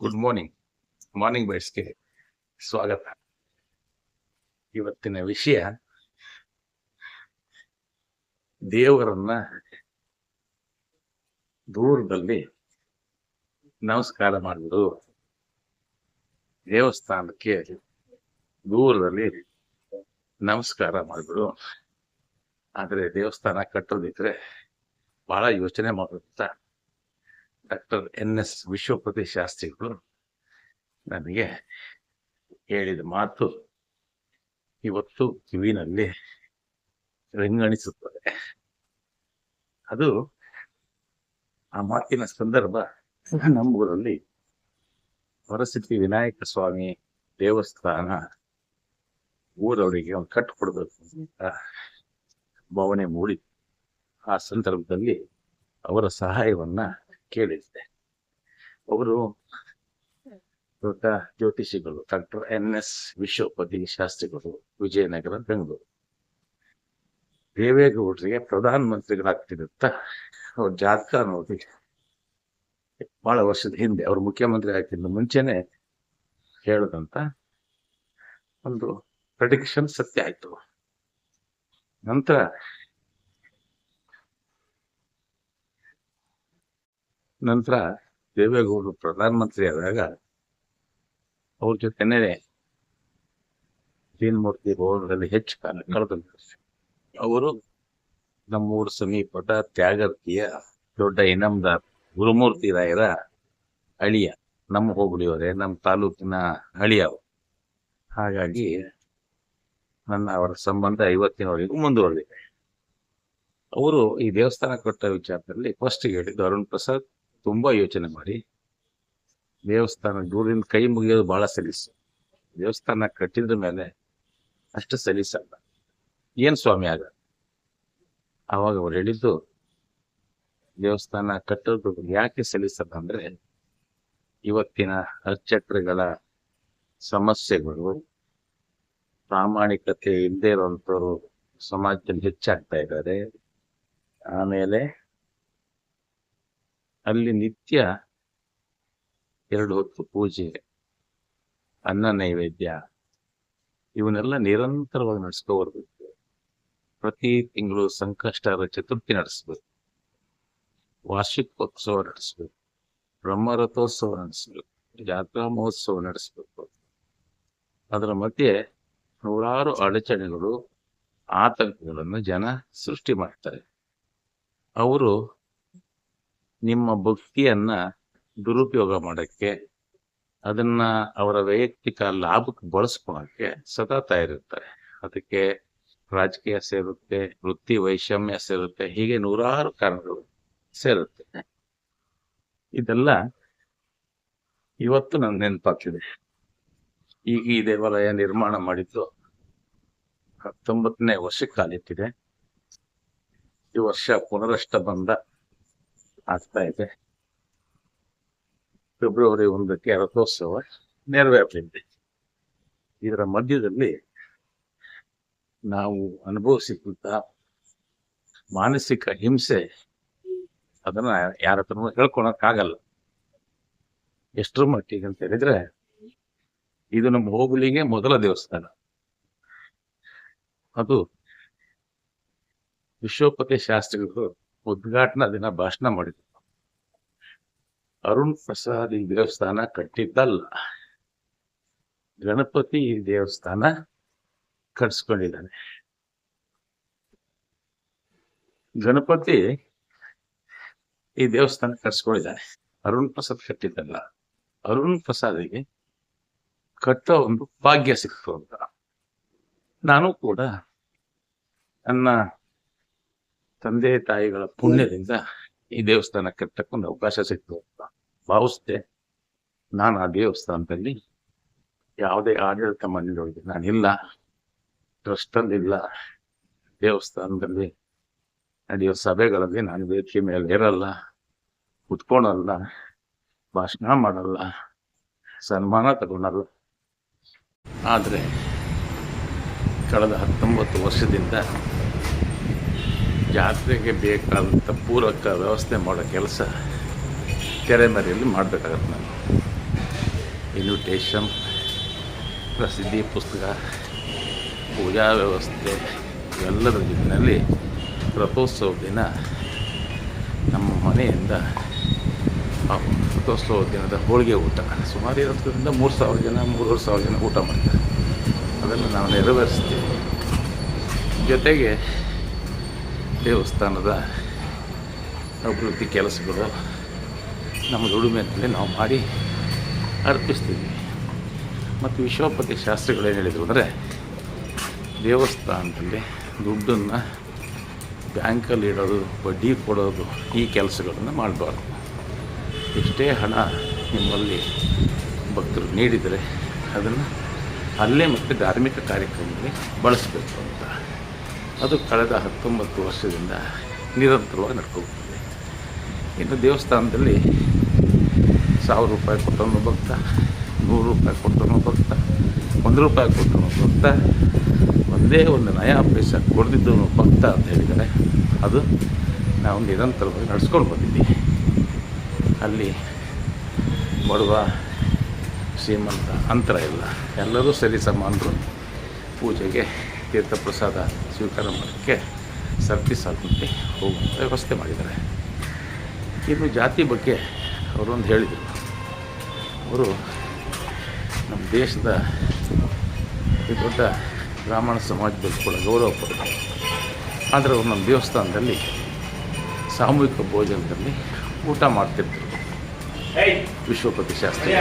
Good morning morning ಬೈಟ್ಸ್ಗೆ ಸ್ವಾಗತ. ಇವತ್ತಿನ ವಿಷಯ, ದೇವರನ್ನ ದೂರದಲ್ಲಿ ನಮಸ್ಕಾರ ಮಾಡುವುದು ದೇವಸ್ಥಾನಕ್ಕೆ ದೂರದಲ್ಲಿ ನಮಸ್ಕಾರ ಮಾಡಿಬಿಡು. ಆದ್ರೆ ದೇವಸ್ಥಾನ ಕಟ್ಟೋದಿದ್ರೆ ಬಹಳ ಯೋಚನೆ ಮಾಡುತ್ತಾ ಡಾಕ್ಟರ್ ಎನ್ ಎಸ್ ವಿಶ್ವಪತಿ ಶಾಸ್ತ್ರಿಗಳು ನನಗೆ ಹೇಳಿದ ಮಾತು ಇವತ್ತು ಕಿವಿನಲ್ಲಿ ರಿಂಗಣಿಸುತ್ತದೆ. ಅದು ಆ ಮಾತಿನ ಸಂದರ್ಭ ನಮ್ಮೂರಲ್ಲಿ ವರಸಿದ್ಧಿ ವಿನಾಯಕ ಸ್ವಾಮಿ ದೇವಸ್ಥಾನ ಊರವರಿಗೆ ಒಂದು ಕಟ್ಟಿಕೊಡ್ಬೇಕು ಅಂತ ಭಾವನೆ ಮೂಡಿ ಆ ಸಂದರ್ಭದಲ್ಲಿ ಅವರ ಸಹಾಯವನ್ನ ಕೇಳಿದ್ದೆ. ಅವರು ದೊಡ್ಡ ಜ್ಯೋತಿಷಿಗಳು, ಡಾಕ್ಟರ್ ಎನ್ ಎಸ್ ವಿಶ್ವಪತಿ ಶಾಸ್ತ್ರಿಗಳು, ವಿಜಯನಗರ, ಬೆಂಗಳೂರು. ದೇವೇಗೌಡರಿಗೆ ಪ್ರಧಾನ ಮಂತ್ರಿಗಳಾಗ್ತಿರುತ್ತ ಅವ್ರ ಜಾತಕ ನೋಡಿ. ಬಹಳ ವರ್ಷದ ಹಿಂದೆ ಅವ್ರು ಮುಖ್ಯಮಂತ್ರಿ ಆಗ್ತಿದ್ದ ಮುಂಚೆನೆ ಹೇಳದಂತ ಒಂದು ಪ್ರೆಡಿಕ್ಷನ್ ಸತ್ಯ ಆಯ್ತು. ನಂತರ ನಂತರ ದೇವೇಗೌಡರು ಪ್ರಧಾನಮಂತ್ರಿ ಆದಾಗ ಅವ್ರ ಜೊತೆನೆ ತೀನ್ಮೂರ್ತಿ ಭವನದಲ್ಲಿ ಹೆಚ್ಚು ಕಾಲ ಕಳೆದಂತ ಅವರು ನಮ್ಮೂರ ಸಮೀಪದ ತ್ಯಾಗರ್ತಿಯ ದೊಡ್ಡ ಇನಮ್ದಾರ್ ಗುರುಮೂರ್ತಿ ರಾಯರ ಅಳಿಯ, ನಮ್ಮ ಹೋಬಳಿಯವರೇ ನಮ್ಮ ತಾಲೂಕಿನ ಅಳಿಯ ಅವರು. ಹಾಗಾಗಿ ನನ್ನ ಅವರ ಸಂಬಂಧ ಐವತ್ತಿನವರೆಗೂ ಮುಂದುವರೆದಿದೆ ಅವರು ಈ ದೇವಸ್ಥಾನ ಕಟ್ಟ ವಿಚಾರದಲ್ಲಿ ಫಸ್ಟ್ ಹೇಳಿದ್ದು ಅರುಣ್ ಪ್ರಸಾದ್ ತುಂಬಾ ಯೋಚನೆ ಮಾಡಿ. ದೇವಸ್ಥಾನ ದೂರದಿಂದ ಕೈ ಮುಗಿಯೋದು ಬಹಳ ಸಲೀಸು. ದೇವಸ್ಥಾನ ಕಟ್ಟಿದ ಮೇಲೆ ಅಷ್ಟು ಸಲೀಸಲ್ಲ ಏನ್ ಸ್ವಾಮಿ ಆಗ? ಅವಾಗ ಅವ್ರು ಹೇಳಿದ್ದು, ದೇವಸ್ಥಾನ ಕಟ್ಟೋದು ಯಾಕೆ ಸಲ್ಲಿಸಲ್ಲ ಅಂದ್ರೆ, ಇವತ್ತಿನ ಅರ್ಚಕರುಗಳ ಸಮಸ್ಯೆಗಳು ಪ್ರಾಮಾಣಿಕತೆ ಇಲ್ಲದೆ ಇರುವಂತವ್ರು ಸಮಾಜದಲ್ಲಿ ಹೆಚ್ಚಾಗ್ತಾ ಇದ್ದಾರೆ. ಆಮೇಲೆ ಅಲ್ಲಿ ನಿತ್ಯ ಎರಡು ಹೊತ್ತು ಪೂಜೆ, ಅನ್ನ ನೈವೇದ್ಯ, ಇವನ್ನೆಲ್ಲ ನಿರಂತರವಾಗಿ ನಡೆಸ್ಕೊ ಬರ್ಬೇಕು. ಪ್ರತಿ ತಿಂಗಳು ಸಂಕಷ್ಟರ ಚತುರ್ಥಿ ನಡೆಸ್ಬೇಕು. ವಾರ್ಷಿಕೋತ್ಸವ ನಡೆಸ್ಬೇಕು. ಬ್ರಹ್ಮರಥೋತ್ಸವ ನಡೆಸ್ಬೇಕು. ಜಾತ್ರಾ ಮಹೋತ್ಸವ ನಡೆಸ್ಬೇಕು. ಅದರ ಮಧ್ಯೆ ನೂರಾರು ಅಡಚಣೆಗಳು, ಆತಂಕಗಳನ್ನು ಜನ ಸೃಷ್ಟಿ ಮಾಡ್ತಾರೆ. ಅವರು ನಿಮ್ಮ ಭಕ್ತಿಯನ್ನ ದುರುಪಯೋಗ ಮಾಡಕ್ಕೆ, ಅದನ್ನ ಅವರ ವೈಯಕ್ತಿಕ ಲಾಭಕ್ಕೆ ಬಳಸ್ಕೊಳಕ್ಕೆ ಸದಾ ತಯಾರಿರ್ತಾರೆ. ಅದಕ್ಕೆ ರಾಜಕೀಯ ಸೇರುತ್ತೆ, ವೃತ್ತಿ ವೈಷಮ್ಯ ಸೇರುತ್ತೆ, ಹೀಗೆ ನೂರಾರು ಕಾರಣಗಳು ಸೇರುತ್ತೆ. ಇದೆಲ್ಲ ಇವತ್ತು ನನ್ ನೆನಪಾಗ್ತಿದೆ. ಈಗ ಈ ದೇವಾಲಯ ನಿರ್ಮಾಣ ಮಾಡಿದ್ದು ಹತ್ತೊಂಬತ್ತನೇ ವರ್ಷಕ್ಕೆ ಕಾಲಿಟ್ಟಿದೆ ಈ ವರ್ಷ ಪುನರಷ್ಟ ಬಂದ ಆಗ್ತಾ ಇದೆ. ಫೆಬ್ರವರಿ ಒಂದಕ್ಕೆ ರಥೋತ್ಸವ ನೆರವೇರಲಿದೆ. ಇದರ ಮಧ್ಯದಲ್ಲಿ ನಾವು ಅನುಭವಿಸಿದಂತಹ ಮಾನಸಿಕ ಹಿಂಸೆ ಅದನ್ನ ಯಾರ ಹತ್ರನೂ ಹೇಳ್ಕೊಳಕ್ಕಾಗಲ್ಲ. ಎಷ್ಟರ ಮಟ್ಟಿಗೆ ಅಂತ ಹೇಳಿದ್ರೆ, ಇದು ನಮ್ಮ ಹೋಬಳಿಗೆ ಮೊದಲ ದೇವಸ್ಥಾನ. ಅದು ವಿಶ್ವಪತಿ ಶಾಸ್ತ್ರಿಗಳು ಉದ್ಘಾಟನಾ ದಿನ ಭಾಷಣ ಮಾಡಿದ್ರು. ಅರುಣ್ ಪ್ರಸಾದ್ ಈ ದೇವಸ್ಥಾನ ಕಟ್ಟಿದ್ದಲ್ಲ. ಗಣಪತಿ ಈ ದೇವಸ್ಥಾನ ಕಟ್ಸ್ಕೊಂಡಿದ್ದಾನೆ. ಗಣಪತಿ ಈ ದೇವಸ್ಥಾನ ಕಟ್ಸ್ಕೊಂಡಿದ್ದಾನೆ. ಅರುಣ್ ಪ್ರಸಾದ್ ಕಟ್ಟಿದ್ದಲ್ಲ. ಅರುಣ್ ಪ್ರಸಾದಿಗೆ ಕಟ್ಟೋ ಒಂದು ಭಾಗ್ಯ ಸಿಕ್ತು ಅಂತ. ನಾನು ಕೂಡ ನನ್ನ ತಂದೆ ತಾಯಿಗಳ ಪುಣ್ಯದಿಂದ ಈ ದೇವಸ್ಥಾನ ಕಟ್ಟಕ್ಕೊಂದು ಅವಕಾಶ ಸಿಕ್ತು ಅಂತ ಭಾವಿಸ್ದೆ ನಾನು ಆ ದೇವಸ್ಥಾನದಲ್ಲಿ ಯಾವುದೇ ಆಡಳಿತ ಮಂಡಳಿಯೊಳಗೆ ನಾನಿಲ್ಲ ಟ್ರಸ್ಟಲ್ಲಿ ಇಲ್ಲ ದೇವಸ್ಥಾನದಲ್ಲಿ ನಡೆಯೋ ಸಭೆಗಳಲ್ಲಿ ನಾನು ವೇದಿಕೆ ಮೇಲೆ ಇರಲ್ಲ, ಕುತ್ಕೊಳಲ್ಲ, ಭಾಷಣ ಮಾಡಲ್ಲ, ಸನ್ಮಾನ ತಗೊಳಲ್ಲ. ಆದರೆ ಕಳೆದ ಹತ್ತೊಂಬತ್ತು ವರ್ಷದಿಂದ ಜಾತ್ರೆಗೆ ಬೇಕಾದಂಥ ಪೂರಕ ವ್ಯವಸ್ಥೆ ಮಾಡೋ ಕೆಲಸ ತೆರೆಮರೆಯಲ್ಲಿ ಮಾಡಬೇಕಾಗತ್ತೆ ನಾನು ಇನ್ವಿಟೇಷನ್ ಪ್ರಸಿದ್ಧಿ ಪುಸ್ತಕ, ಪೂಜಾ ವ್ಯವಸ್ಥೆ, ಇವೆಲ್ಲದರ ಜೊತೆಯಲ್ಲಿ ರಥೋತ್ಸವ ದಿನ ನಮ್ಮ ಮನೆಯಿಂದ ಆ ರಥೋತ್ಸವ ದಿನದ ಹೋಳಿಗೆ ಊಟ. ಸುಮಾರು ಇರೋದ್ರಿಂದ ಮೂರು ಸಾವಿರ ಜನ, ಮೂರುವರೆ ಸಾವಿರ ಜನ ಊಟ ಮಾಡ್ತಾರೆ. ಅದನ್ನು ನಾವು ನೆರವೇರಿಸ್ತೀವಿ. ಜೊತೆಗೆ ದೇವಸ್ಥಾನದ ಅಭಿವೃದ್ಧಿ ಕೆಲಸಗಳು ನಮ್ಮ ದುಡಿಮೆಯಲ್ಲಿ ನಾವು ಮಾಡಿ ಅರ್ಪಿಸ್ತೀವಿ. ಮತ್ತು ವಿಶ್ವಪತಿ ಶಾಸ್ತ್ರಿಗಳು ಏನು ಹೇಳಿದರು ಅಂದರೆ, ದೇವಸ್ಥಾನದಲ್ಲಿ ದುಡ್ಡನ್ನು ಬ್ಯಾಂಕಲ್ಲಿ ಇಡೋದು, ಬಡ್ಡಿ ಕೊಡೋದು ಈ ಕೆಲಸಗಳನ್ನು ಮಾಡಬಾರ್ದು. ಎಷ್ಟೇ ಹಣ ನಿಮ್ಮಲ್ಲಿ ಭಕ್ತರು ನೀಡಿದರೆ ಅದನ್ನು ಅಲ್ಲೇ ಮತ್ತು ಧಾರ್ಮಿಕ ಕಾರ್ಯಕ್ರಮದಲ್ಲಿ ಬಳಸಬೇಕು ಅಂತ. ಅದು ಕಳೆದ ಹತ್ತೊಂಬತ್ತು ವರ್ಷದಿಂದ ನಿರಂತರವಾಗಿ ನಡ್ಕೋಗ್ತದೆ ಇನ್ನು ದೇವಸ್ಥಾನದಲ್ಲಿ ಸಾವಿರ ರೂಪಾಯಿ ಕೊಟ್ಟನು ಭಕ್ತ, ನೂರು ರೂಪಾಯಿ ಕೊಟ್ಟನು ಭಕ್ತ, ಒಂದು ರೂಪಾಯಿ ಕೊಟ್ಟನು ಭಕ್ತ, ಒಂದೇ ಒಂದು ನಯ ಪೈಸ ಕೊಡ್ದಿದ್ದವನು ಭಕ್ತ ಅಂತ ಹೇಳಿದರೆ ಅದು ನಾವು ನಿರಂತರವಾಗಿ ನಡೆಸ್ಕೊಂಡು ಬಂದಿದ್ದೀವಿ. ಅಲ್ಲಿ ಬಡವ, ಶ್ರೀಮಂತ, ಅಂತರ ಇಲ್ಲ ಎಲ್ಲರೂ ಸರಿ ಸಮಾನರು ಪೂಜೆಗೆ ತೀರ್ಥ ಪ್ರಸಾದ ಸ್ವೀಕಾರ ಮಾಡೋಕ್ಕೆ ಸರ್ತಿ ಸಾಲಂತೆ ಹೋಗುವಂಥ ವ್ಯವಸ್ಥೆ ಮಾಡಿದ್ದಾರೆ. ಇನ್ನು ಜಾತಿ ಬಗ್ಗೆ ಅವರೊಂದು ಹೇಳಿದರು. ಅವರು ನಮ್ಮ ದೇಶದ ದೊಡ್ಡ ಬ್ರಾಹ್ಮಣ ಸಮಾಜದಲ್ಲಿ ಕೂಡ ಗೌರವ ಪಡೆದರು. ಆದರೆ ಅವರು ನಮ್ಮ ದೇವಸ್ಥಾನದಲ್ಲಿ ಸಾಮೂಹಿಕ ಭೋಜನದಲ್ಲಿ ಊಟ ಮಾಡ್ತಿರ್ತಾರೆ ವಿಶ್ವಪತಿ ಶಾಸ್ತ್ರಿ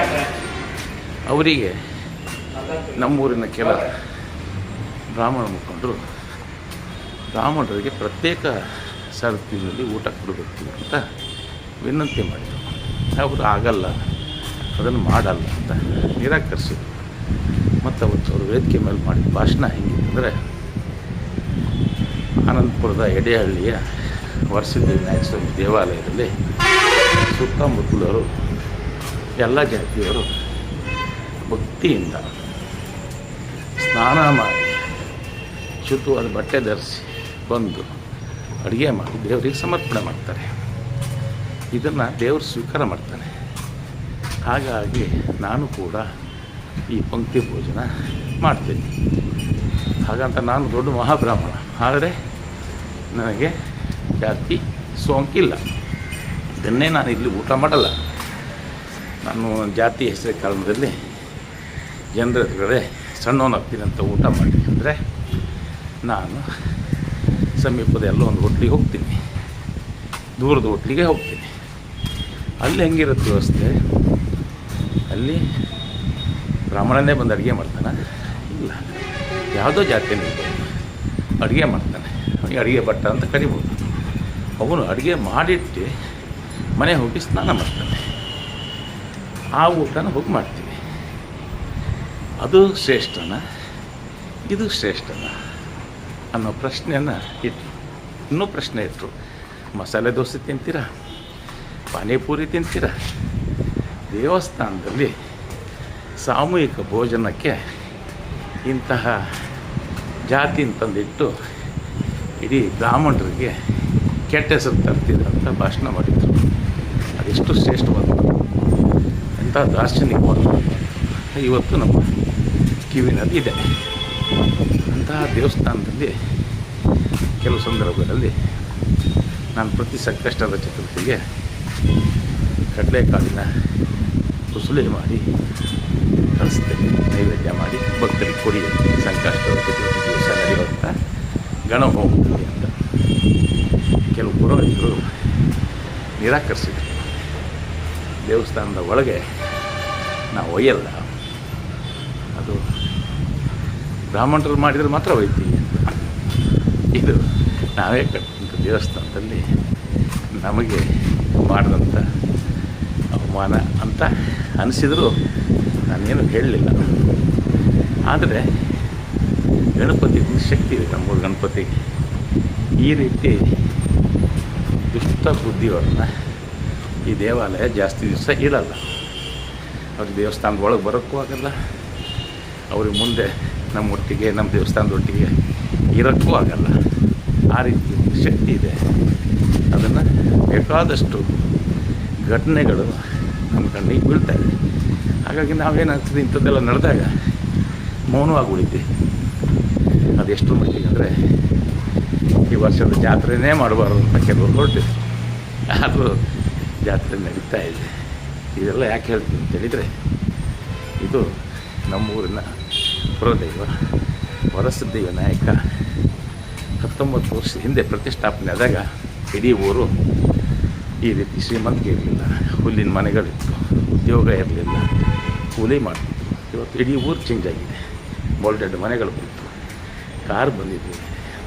ಅವರಿಗೆ ನಮ್ಮೂರಿನ ಕೆಲ ಬ್ರಾಹ್ಮಣ ಮುಖಂಡರು ಬ್ರಾಹ್ಮಣರಿಗೆ ಪ್ರತ್ಯೇಕ ಸರತಿನಲ್ಲಿ ಊಟ ಕೊಡಬೇಕು ಅಂತ ವಿನಂತಿ ಮಾಡಿದರು. ಅವರು ಆಗಲ್ಲ, ಅದನ್ನು ಮಾಡಲ್ಲ ಅಂತ ನಿರಾಕರಿಸಿದರು. ಮತ್ತು ಅವತ್ತು ಅವರು ವೇದಿಕೆ ಮೇಲೆ ಮಾಡಿದ ಭಾಷಣ ಹೆಂಗಿತ್ತಂದರೆ ಆನಂದಪುರದ ಎಡೆಹಳ್ಳಿಯ ವರ್ಷದ ಸ್ವಾಮಿ ದೇವಾಲಯದಲ್ಲಿ ಸುತ್ತಮುತ್ತಲವರು, ಎಲ್ಲ ಜಾತಿಯವರು ಭಕ್ತಿಯಿಂದ ಸ್ನಾನ ಮಾಡಿ ಶುದ್ಧವಾದ ಬಟ್ಟೆ ಧರಿಸಿ ಬಂದು ಅಡುಗೆ ಮಾಡಿ ದೇವರಿಗೆ ಸಮರ್ಪಣೆ ಮಾಡ್ತಾರೆ. ಇದನ್ನು ದೇವರು ಸ್ವೀಕಾರ ಮಾಡ್ತಾನೆ. ಹಾಗಾಗಿ ನಾನು ಕೂಡ ಈ ಪಂಕ್ತಿ ಭೋಜನ ಮಾಡ್ತೀನಿ. ಹಾಗಂತ ನಾನು ದೊಡ್ಡ ಮಹಾಬ್ರಾಹ್ಮಣ. ಆದರೆ ನನಗೆ ಜಾತಿ ಸೋಂಕಿಲ್ಲ ಇದನ್ನೇ ನಾನು ಇಲ್ಲಿ ಊಟ ಮಾಡಲ್ಲ. ನಾನು ಜಾತಿ ಹೆಸರ ಕಾರಣದಲ್ಲಿ ಜನರ ಎದುರುಗಡೆ ಸಣ್ಣವನಾಗ್ತೀನಿ ಅಂತ ಊಟ ಮಾಡಿ. ಅಂದರೆ ನಾನು ಸಮೀಪದ ಎಲ್ಲೋ ಒಂದು ಹೋಟ್ಲಿಗೆ ಹೋಗ್ತೀನಿ. ದೂರದ ಹೋಟ್ಲಿಗೆ ಹೋಗ್ತೀನಿ. ಅಲ್ಲಿ ಹೆಂಗಿರುತ್ತೆ ವ್ಯವಸ್ಥೆ? ಅಲ್ಲಿ ಬ್ರಾಹ್ಮಣನೇ ಬಂದು ಅಡುಗೆ ಮಾಡ್ತಾನೆ? ಇಲ್ಲ. ಯಾವುದೋ ಜಾತಿನೇ ಅಡುಗೆ ಮಾಡ್ತಾನೆ. ಅವನಿಗೆ ಅಡುಗೆ ಭಟ್ಟ ಅಂತ ಕರಿಬೋದು. ಅವನು ಅಡುಗೆ ಮಾಡಿಟ್ಟು ಮನೆ ಹೋಗಿ ಸ್ನಾನ ಮಾಡ್ತಾನೆ. ಆ ಊಟನ ಹೋಗಿ ಮಾಡ್ತೀವಿ. ಅದು ಶ್ರೇಷ್ಠನ? ಇದು ಶ್ರೇಷ್ಠನ? ಅನ್ನೋ ಪ್ರಶ್ನೆಯನ್ನು ಇತ್ತು ಇನ್ನೂ ಪ್ರಶ್ನೆ ಇತ್ತು ಮಸಾಲೆ ದೋಸೆ ತಿಂತೀರಾ? ಪಾನಿಪೂರಿ ತಿಂತೀರಾ? ದೇವಸ್ಥಾನದಲ್ಲಿ ಸಾಮೂಹಿಕ ಭೋಜನಕ್ಕೆ ಇಂತಹ ಜಾತಿ ತಂದಿಟ್ಟು ಇಡೀ ಬ್ರಾಹ್ಮಣರಿಗೆ ಕೆಟ್ಟ ಹೆಸರು ತರ್ತೀರ ಅಂತ ಭಾಷಣ ಮಾಡಿದರು. ಅದೆಷ್ಟು ಶ್ರೇಷ್ಠವಾದ ಎಂಥ ದಾರ್ಶನಿಕವಾದ ಇವತ್ತು ನಮ್ಮ ಕಿವಿನಲ್ಲಿ ಇದೆ. ದೇವಸ್ಥಾನದಲ್ಲಿ ಕೆಲವು ಸಂದರ್ಭಗಳಲ್ಲಿ ನಾನು ಪ್ರತಿ ಸಂಕಷ್ಟದ ಚತುರ್ಥಿಗೆ ಕಡಲೆಕಾಳಿನ ಕುಸುಲೆ ಮಾಡಿ ಕಳಿಸ್ತೇನೆ ನೈವೇದ್ಯ ಮಾಡಿ ಭಕ್ತರಿಗೆ ಕೊಡಿ ಸಂಕಷ್ಟದ ಚತುರ್ಥಿ ದಿವಸ ನಡೆಯುವಂಥ ಗಣಹೋಮದಲ್ಲಿ ಅಂತ ಕೆಲವು ಪುರೋಹಿತರು ನಿರಾಕರಿಸಿದರು. ದೇವಸ್ಥಾನದ ಒಳಗೆ ನಾವು ಒಯ್ಯಲ್ಲ ಅದು ಬ್ರಾಹ್ಮಣರು ಮಾಡಿದರೆ ಮಾತ್ರ ಹೋಯ್ತೀವಿ ಇದು ನಾವೇ ಕಟ್ಟಿದಂಥ ದೇವಸ್ಥಾನದಲ್ಲಿ ನಮಗೆ ಮಾಡಿದಂಥ ಅವಮಾನ ಅಂತ ಅನಿಸಿದರೂ. ನಾನೇನು ಹೇಳಲಿಲ್ಲ. ಆದರೆ ಗಣಪತಿ ಶಕ್ತಿ ಇದೆ. ನಮ್ಮೂರು ಗಣಪತಿ. ಈ ರೀತಿ ದುಷ್ಟ ಬುದ್ಧಿಯವ್ರನ್ನ ಈ ದೇವಾಲಯ ಜಾಸ್ತಿ ದಿವಸ ಇರಲ್ಲ ಅವ್ರಿಗೆ ದೇವಸ್ಥಾನದ ಒಳಗೆ ಬರೋಕ್ಕೂ ಆಗಲ್ಲ. ಅವ್ರಿಗೆ ಮುಂದೆ ನಮ್ಮ ಒಟ್ಟಿಗೆ ನಮ್ಮ ದೇವಸ್ಥಾನದೊಟ್ಟಿಗೆ ಇರೋಕ್ಕೂ ಆಗಲ್ಲ. ಆ ರೀತಿ ಶಕ್ತಿ ಇದೆ. ಅದನ್ನು ಬೇಕಾದಷ್ಟು ಘಟನೆಗಳು ನಮ್ಮ ಕಣ್ಣಿಗೆ ಬೀಳ್ತವೆ ಹಾಗಾಗಿ ನಾವೇನಾಗ್ತದೆ ಇಂಥದ್ದೆಲ್ಲ ನಡೆದಾಗ ಮೌನವಾಗಿ ಉಳಿತೀವಿ. ಅದೆಷ್ಟು ಮಟ್ಟಿಗೆ ಅಂದರೆ ಈ ವರ್ಷದ ಜಾತ್ರೆನೇ ಮಾಡಬಾರ್ದು ಅಂತ ಕೆಲವರು ಹೊರಟಿದ್ರು ಆದರೂ ಜಾತ್ರೆ ನಡೀತಾ ಇದೆ. ಇದೆಲ್ಲ ಯಾಕೆ ಹೇಳ್ತೀನಿ ಅಂತ ಹೇಳಿದರೆ, ಇದು ನಮ್ಮೂರಿನ ಪುರದೈವ ವರಸಿದ್ಧ ನಾಯಕ, ಹತ್ತೊಂಬತ್ತು ವರ್ಷ ಹಿಂದೆ ಪ್ರತಿಷ್ಠಾಪನೆ ಆದಾಗ ಇಡೀ ಊರು ಈ ರೀತಿ ಶ್ರೀಮಂತಿಕೆ ಇರಲಿಲ್ಲ. ಹುಲ್ಲಿನ ಮನೆಗಳಿತ್ತು, ಉದ್ಯೋಗ ಇರಲಿಲ್ಲ, ಕೂಲಿ ಮಾಡ್ತಿತ್ತು ಇವತ್ತು ಇಡೀ ಊರು ಚೇಂಜ್ ಆಗಿದೆ. ಬೋಲ್ಡೆಡ್ ಮನೆಗಳು ಬಂತು ಕಾರ್ ಬಂದಿದೆ,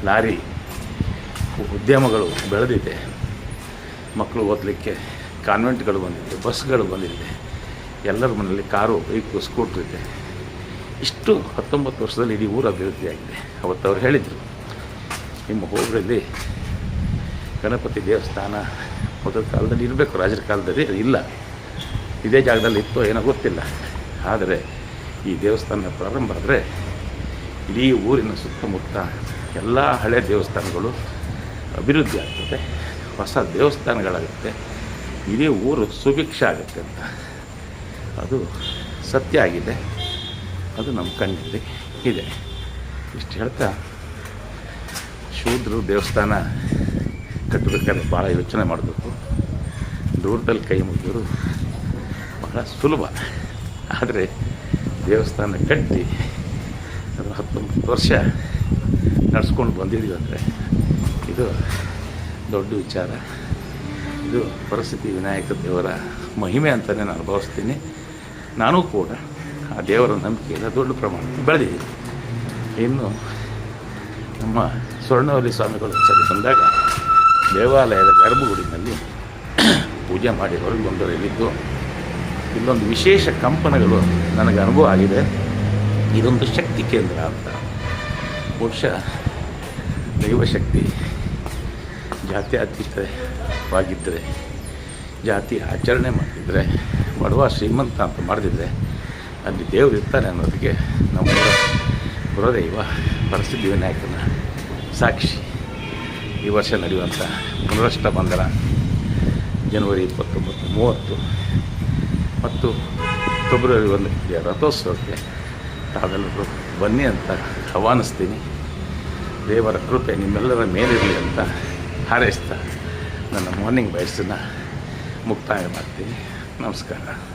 ಲಾರಿ, ಉದ್ಯಮಗಳು ಬೆಳೆದಿದೆ. ಮಕ್ಕಳು ಓದಲಿಕ್ಕೆ ಕಾನ್ವೆಂಟ್ಗಳು ಬಂದಿದೆ ಬಸ್ಗಳು ಬಂದಿದೆ. ಎಲ್ಲರ ಮನೆಯಲ್ಲಿ ಕಾರು ಬೈಕು ಸ್ಕೂಟ್ರ್ ಇದೆ. ಇಷ್ಟು ಹತ್ತೊಂಬತ್ತು ವರ್ಷದಲ್ಲಿ ಇಡೀ ಊರು ಅಭಿವೃದ್ಧಿ ಆಗಿದೆ. ಅವತ್ತು ಅವ್ರು ಹೇಳಿದರು, ನಿಮ್ಮ ಹೋಬಳಿಯಲ್ಲಿ ಗಣಪತಿ ದೇವಸ್ಥಾನ ಮೊದಲ ಕಾಲದಲ್ಲಿ ಇರಬೇಕು, ರಾಜರ ಕಾಲದಲ್ಲಿ ಇಲ್ಲ. ಇದೇ ಜಾಗದಲ್ಲಿ ಇತ್ತೋ ಏನೋ ಗೊತ್ತಿಲ್ಲ. ಆದರೆ ಈ ದೇವಸ್ಥಾನ ಪ್ರಾರಂಭ ಆದರೆ ಇಡೀ ಊರಿನ ಸುತ್ತಮುತ್ತ ಎಲ್ಲ ಹಳೆ ದೇವಸ್ಥಾನಗಳು ಅಭಿವೃದ್ಧಿ ಆಗ್ತದೆ. ಹೊಸ ದೇವಸ್ಥಾನಗಳಾಗುತ್ತೆ. ಇಡೀ ಊರು ಸುಭಿಕ್ಷ ಆಗುತ್ತೆ ಅಂತ. ಅದು ಸತ್ಯ ಆಗಿದೆ. ಅದು ನಮ್ಮ ಕಣ್ಣಲ್ಲಿ ಇದೆ. ಇಷ್ಟು ಹೇಳ್ತಾ ಶೂದ್ರರು ದೇವಸ್ಥಾನ ಕಟ್ಟಬೇಕಾದ್ರೆ ಭಾಳ ಯೋಚನೆ ಮಾಡಬೇಕು ದೂರದಲ್ಲಿ ಕೈ ಮುಗಿದ್ರು ಬಹಳ ಸುಲಭ. ಆದರೆ ದೇವಸ್ಥಾನ ಕಟ್ಟಿ ಅದು ಹತ್ತೊಂಬತ್ತು ವರ್ಷ ನಡೆಸ್ಕೊಂಡು ಬಂದಿದ್ದೀವಿ ಅಂದರೆ ಇದು ದೊಡ್ಡ ವಿಚಾರ. ಇದು ಪರಿಸ್ಥಿತಿ ವಿನಾಯಕ ದೇವರ ಮಹಿಮೆ ಅಂತಲೇ ನಾನು ಭಾವಿಸ್ತೀನಿ. ನಾನು ಕೂಡ ಆ ದೇವರ ನಂಬಿಕೆಯಿಂದ ದೊಡ್ಡ ಪ್ರಮಾಣ. ಬೆಳೆದಿದೆ ಇನ್ನು ನಮ್ಮ ಸ್ವರ್ಣವಲ್ಲಿ ಸ್ವಾಮಿಗಳು ಸರಿ ಬಂದಾಗ ದೇವಾಲಯದ ಗರ್ಭಗುಡಿನಲ್ಲಿ ಪೂಜೆ ಮಾಡಿ ಹೊರಗೆ ಬಂದವರಿದ್ದು ಇಲ್ಲೊಂದು ವಿಶೇಷ ಕಂಪನಗಳು ನನಗೆ ಅನುಭವ ಆಗಿದೆ. ಇದೊಂದು ಶಕ್ತಿ ಕೇಂದ್ರ ಅಂತ. ಬಹುಶಃ ದೈವಶಕ್ತಿ ಜಾತ್ಯತೀತವಾಗಿದ್ದರೆ ಜಾತಿ ಆಚರಣೆ ಮಾಡಿದರೆ ಬಡವ ಶ್ರೀಮಂತ ಅಂತ ಮಾಡಿದ್ರೆ ಅಲ್ಲಿ ದೇವರು ಇರ್ತಾನೆ ಅನ್ನೋದಕ್ಕೆ ನಮ್ಮ ಗುರುದೈವ ಪರಿಸ್ಥಿತಿ ವಿನಾಯಕನ ಸಾಕ್ಷಿ. ಈ ವರ್ಷ ನಡೆಯುವಂಥ ಪುನರಷ್ಟ ಬಂಧನ ಜನವರಿ ಇಪ್ಪತ್ತೊಂಬತ್ತು, ಮೂವತ್ತು ಮತ್ತು ಫೆಬ್ರವರಿ ಒಂದು ರಥೋತ್ಸವಕ್ಕೆ ತಾವೆಲ್ಲರೂ ಬನ್ನಿ ಅಂತ ಆಹ್ವಾನಿಸ್ತೀನಿ. ದೇವರ ಕೃಪೆ ನಿಮ್ಮೆಲ್ಲರ ಮೇಲಿರಲಿ ಅಂತ ಹಾರೈಸ್ತಾ ನನ್ನ ಮಾರ್ನಿಂಗ್ ಬಯಸನ್ನು ಮುಕ್ತಾಯ ಮಾಡ್ತೀನಿ. ನಮಸ್ಕಾರ.